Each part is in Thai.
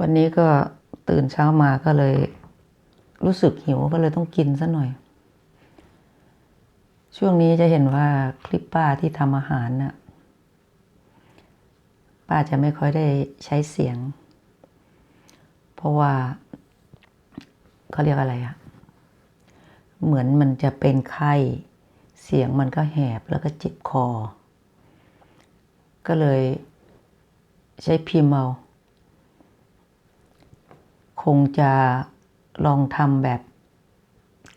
วันนี้ก็ตื่นเช้ามาก็เลย รู้สึกหิวก็เลยต้องกินซะหน่อย ช่วงนี้จะเห็นว่าคลิปป้าที่ทำอาหารน่ะป้าจะไม่ค่อยได้ใช้เสียง เพราะว่าเขาเรียกอะไรอะเหมือนมันจะเป็นไข้เสียงมันก็แหบแล้วก็เจ็บคอ ก็เลยใช้พิมพ์เอา คงจะลองทำแบบ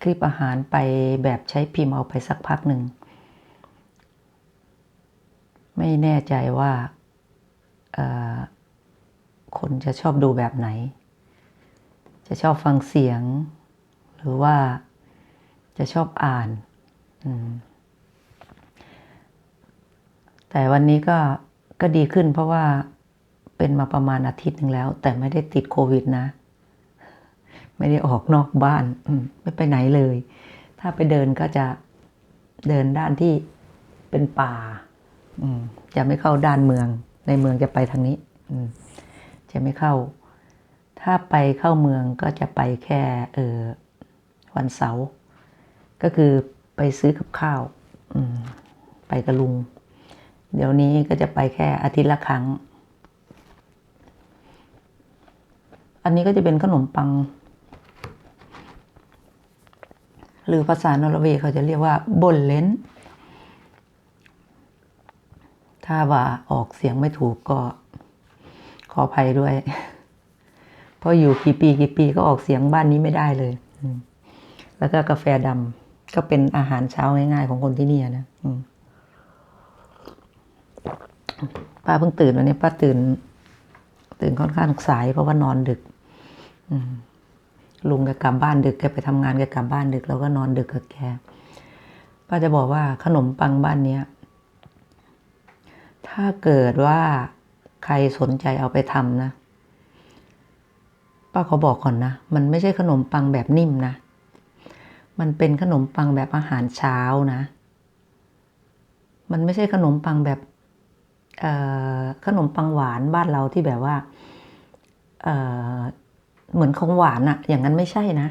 คลิปอาหารไปแบบใช้พิมพ์เอาไปสักพักหนึ่ง ไม่แน่ใจว่าคนจะชอบดูแบบไหน จะชอบฟังเสียง หรือว่าจะชอบอ่านแต่วันนี้ก็ก็ดีขึ้นเพราะว่าเป็นมาประมาณอาทิตย์หนึ่งแล้ว แต่ไม่ได้ติดโควิดนะ ไม่ได้ออกนอกบ้านไม่ไปไหนเลย ถ้าไปเดินก็จะเดินด้านที่เป็นป่าจะไม่เข้าด้านเมือง ในเมืองจะไปทางนี้จะไม่เข้า ถ้าไปเข้าเมืองก็จะไปแค่เออวันเสาร์ก็คือไปซื้อกับข้าวไปกับลุง เดี๋ยวนี้ก็จะไปแค่อาทิตย์ละครั้ง อันนี้ก็จะเป็นขนมปัง หรือภาษานอร์เวย์เขาจะเรียกว่าบนเลนถ้าว่าออกเสียงไม่ถูกก็ขออภัยด้วย เพราะอยู่กี่ปีกี่ปีก็ออกเสียงบ้านนี้ไม่ได้เลย แล้วก็กาแฟดำก็เป็นอาหารเช้าง่ายๆของคนที่นี่นะป้าเพิ่งตื่นวันนี้ป้าตื่น ตื่นค่อนข้างสายเพราะว่านอนดึก อืม ลุงแกกลับบ้านดึกแกไปทำงานแกกลับบ้านดึกเราก็นอนดึกกับแกป้าจะบอกว่าขนมปังบ้านเนี้ย ถ้าเกิดว่าใครสนใจเอาไปทำนะ ป้าขอบอกก่อนนะ มันไม่ใช่ขนมปังแบบนิ่มนะ มันเป็นขนมปังแบบอาหารเช้านะ มันไม่ใช่ขนมปังแบบขนมปังหวานบ้านเราที่แบบว่า เหมือนของหวานอะอย่างนั้นไม่ใช่นะ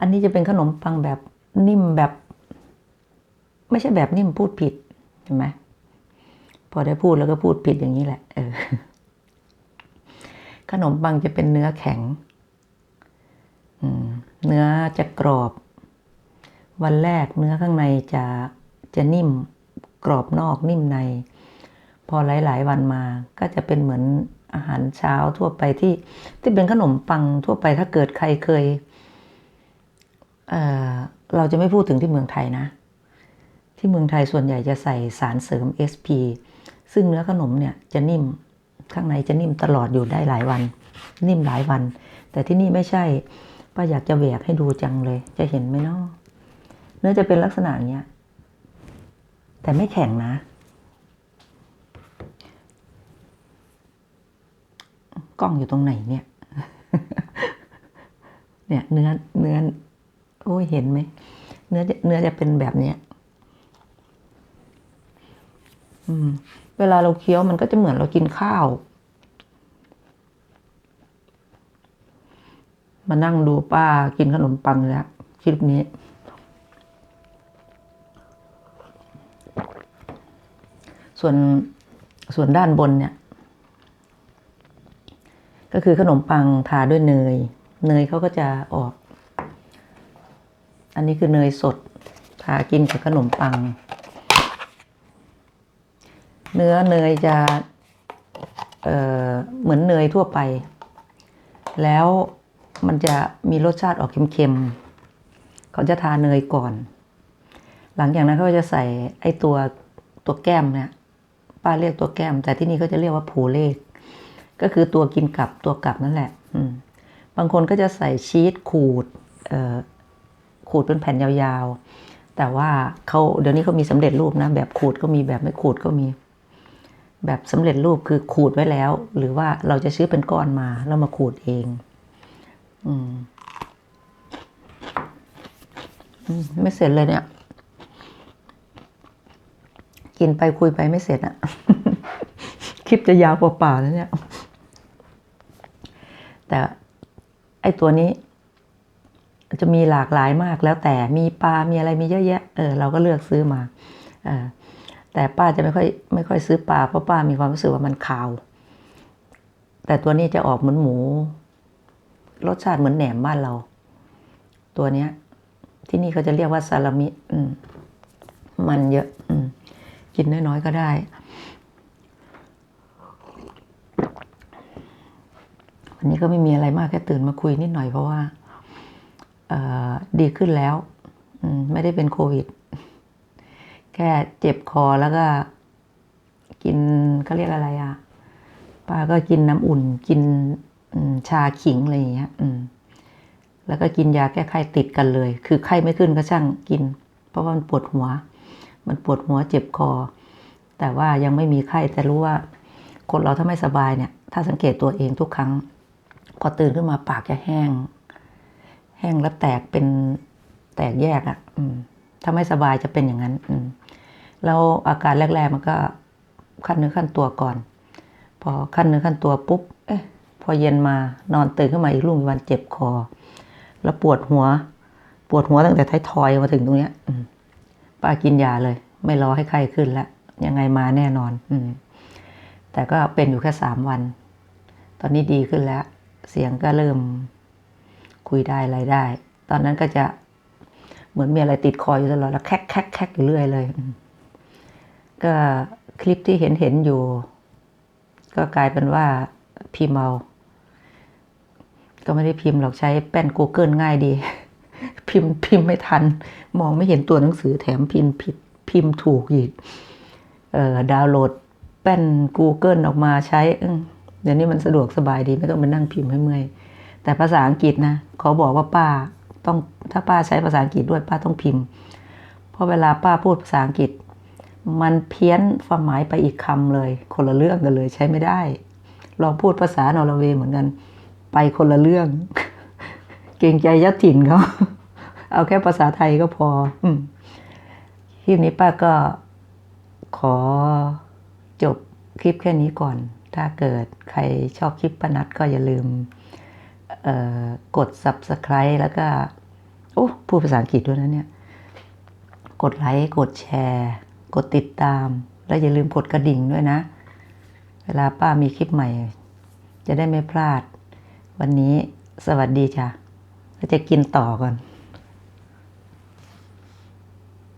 อันนี้จะเป็นขนมปังแบบนิ่มแบบ ไม่ใช่แบบนิ่มพูดผิดเห็นไหมพอได้พูดแล้วก็พูดผิดอย่างนี้แหละ เออ ขนมปังจะเป็นเนื้อแข็งเนื้อจะกรอบ วันแรกเนื้อข้างในจะจะนิ่มกรอบนอกนิ่มใน พอหลาย ๆ วันมาก็จะเป็นเหมือน อาหารเช้าทั่วไปที่ที่เป็นขนมปังทั่วไปถ้าเกิดใครเคยเเราเราจะไม่พูดถึงที่เมืองไทยนะ ที่เมืองไทยส่วนใหญ่จะใส่สารเสริม SP ซึ่งเนื้อขนมเนี่ยจะนิ่มข้างในจะนิ่มตลอดอยู่ได้หลายวัน นิ่มหลายวัน แต่ที่นี่ไม่ใช่ป้าอยากจะแหวกให้ดูจังเลย จะเห็นไหมเนาะเนื้อจะเป็นลักษณะอย่างเงี้ยแต่ไม่แข็งนะ กล้องอยู่ตรงไหนเนี่ย เนี่ยเนื้อเนื้อโอ้ยเห็นไหมเนื้อเนื้อจะเป็นแบบเนี้ยอืมเวลาเราเคี้ยวมันก็จะเหมือนเรากินข้าว มานั่งดูป้ากินขนมปังแล้วคลิปนี้ ส่วนส่วนด้านบนเนี่ย ก็คือขนมปังทาด้วยเนย เนยเขาก็จะออก อันนี้คือเนยสดทากินกับขนมปัง เนื้อเนยจะเเหมือนเนยทั่วไป แล้วมันจะมีรสชาติออกเค็มๆเขาจะทาเนยก่อน หลังจากนั้นเขาจะใส่ไอ้ตัวตัวแก้มเนี่ยป้าเรียกตัวแก้ม แต่ที่นี่เขาจะเรียกว่าผูเลข ก็คือตัวกินกลับตัวกลับนั่นแหละ อืม บางคนก็จะใส่ชีสขูดเอ่อขูดเป็นแผ่นยาวๆ แต่ว่าเขาเดี๋ยวนี้เขามีสำเร็จรูปนะ แบบขูดก็มีแบบไม่ขูดก็มี แบบสำเร็จรูปคือขูดไว้แล้ว หรือว่าเราจะซื้อเป็นก้อนมาแล้วมาขูดเอง อืมไม่เสร็จเลยเนี่ย กินไปคุยไปไม่เสร็จอะคลิปจะยาวเปล่าๆแล้วเนี่ย แต่ไอตัวนี้ จะมีหลากหลายมากแล้วแต่มีปลา มีอะไรมีเยอะแยะ เออเราก็เลือกซื้อมาเออแต่ป้าจะไม่ค่อยไม่ค่อยซื้อปลาเพราะป้ามีความรู้สึกว่ามันขาว แต่ตัวนี้จะออกเหมือนหมู รสชาติเหมือนแหนมบ้านเรา ตัวเนี้ย ที่นี่เขาจะเรียกว่าซาลามิ อืม มันเยอะ อืม กินน้อยๆก็ได้ วันนี้ก็ไม่มีอะไรมากแค่ตื่นมาคุยนิดหน่อยเพราะว่าดีขึ้นแล้วมไม่ได้เป็นโควิด แค่เจ็บคอแล้วก็กินเขาเรียกอะไรอะป้าก็กินน้ำอุ่นกินชาขิงอะไรอย่างเงี้ยแล้วก็กินยาแก้ไข้ติดกันเลย คือไข้ไม่ขึ้นก็ช่างกิน เพราะว่ามันปวดหัว มันปวดหัวเจ็บคอ แต่ว่ายังไม่มีไข้แต่รู้ว่าคนเราถ้าไม่สบายเนี่ย ถ้าสังเกตตัวเองทุกครั้ง พอตื่นขึ้นมาปากจะแห้ง แห้งแล้วแตกเป็นแตกแยกอะ่ะถ้าไม่สบายจะเป็นอย่างนั้น อืแล้วอาการแรก ๆ มันก็ขั้นเนื้อขั้นตัวก่อน พอขั้นเนื้อขั้นตัวปุ๊บ เอ๊ะ พอเย็นมานอนตื่นขึ้นมาอีกรุ่งวันเจ็บคอ แล้วปวดหัว ปวดหัวตั้งแต่ท้ายทอยมาถึงตรงเนี้ย อืป้ากินยาเลย ไม่รอให้ไข้ขึ้นแล้วยังไงมาแน่นอน อืแต่ก็เป็นอยู่แค่สามวัน ตอนนี้ดีขึ้นแล้ว เสียงก็เริ่มคุยได้อะไรได้ ตอนนั้นก็จะเหมือนมีอะไรติดคออยู่ตลอดแล้วแคกแคกแคกอยู่เรื่อยเลย ก็คลิปที่เห็นเห็นอยู่ ก็กลายเป็นว่าพิมพ์เอาก็ไม่ได้พิมพ์หรอกใช้แป้น Google ง่ายดี พิมพ์พิมพ์ไม่ทัน มองไม่เห็นตัวหนังสือแถมพิมพ์ผิดพิมพ์ถูกอีกเอ่อดาวน์โหลดแป้น Google ออกมาใช้ เดี๋ยวนี้มันสะดวกสบายดีไม่ต้องไปนั่งพิมพ์ให้เมื่อย แต่ภาษาอังกฤษนะขอบอกว่าป้าต้องถ้าป้าใช้ภาษาอังกฤษด้วยป้าต้องพิมพ์ เพราะเวลาป้าพูดภาษาอังกฤษ มันเพี้ยนความหมายไปอีกคำเลย คนละเรื่องกันเลยใช้ไม่ได้ลองพูดภาษานอร์เวย์เหมือนกัน ไปคนละเรื่อง เกรงใจยัดถิ่นเขาเอาแค่ภาษาไทยก็พอ อืคลิปนี้ป้าก็ขอจบคลิปแค่นี้ก่อน ถ้าเกิดใครชอบคลิปป้านัดก็อย่าลืมกด subscribe แล้วก็โอ้พูดภาษาอังกฤษด้วยนะเนี่ย กดไลค์ กดแชร์ กดติดตาม แล้วอย่าลืมกดกระดิ่งด้วยนะ เวลาป้ามีคลิปใหม่ จะได้ไม่พลาด วันนี้สวัสดีจ้ะแล้วจะกินต่อก่อน